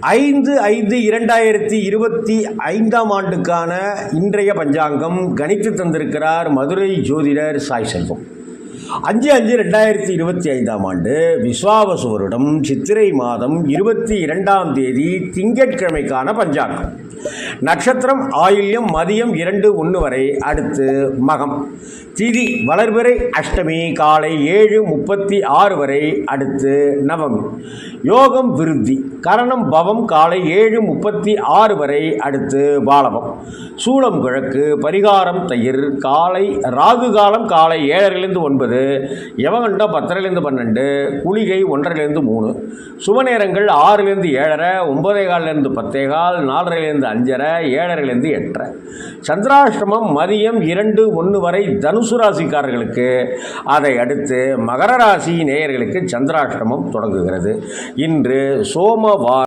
ஐந்து ஐந்து இரண்டாயிரத்தி இருபத்தி ஐந்தாம் ஆண்டுக்கான இன்றைய பஞ்சாங்கம் கணித்து தந்திருக்கிறார் மதுரை ஜோதிடர் சாய் செல்வம். அஞ்சு அஞ்சு ரெண்டாயிரத்தி இருபத்தி ஐந்தாம் ஆண்டு விஸ்வாவசு வருடம் சித்திரை மாதம் இருபத்தி இரண்டாம் தேதி திங்கட்கிழமைக்கான பஞ்சாங்கம். நட்சத்திரம் ஆயில்யம் மதியம் இரண்டு ஒன்று வரை அடுத்து மகம். திதி வளர்பிறை அஷ்டமி காலை ஏழு முப்பத்தி ஆறு வரை அடுத்து நவமி. யோகம் விருத்தி. கரணம் பவம் காலை ஏழு முப்பத்தி ஆறு வரை அடுத்து பாலவம் சூளம் கிழக்கு பரிகாரம் தயிர் காலை ராகு காலம் காலை ஏழரிலிருந்து ஒன்பது. யவகண்டம் பத்தரைலேருந்து பன்னெண்டு குளிகை ஒன்றரைலேருந்து மூணு சுப நேரங்கள் ஆறுலேருந்து ஏழரை ஒன்பதே கால்லேருந்து பத்தே கால் நாலரைலேருந்து அஞ்சரை ஏழரைலேருந்து எட்டரை. சந்திராஷ்டிரமம் மதியம் இரண்டு ஒன்று வரை தனுசு ராசிக்காரர்களுக்கு. அதை அடுத்து மகர ராசி நேயர்களுக்கு சந்திராஷ்டிரமம் தொடங்குகிறது. இன்று சோமவார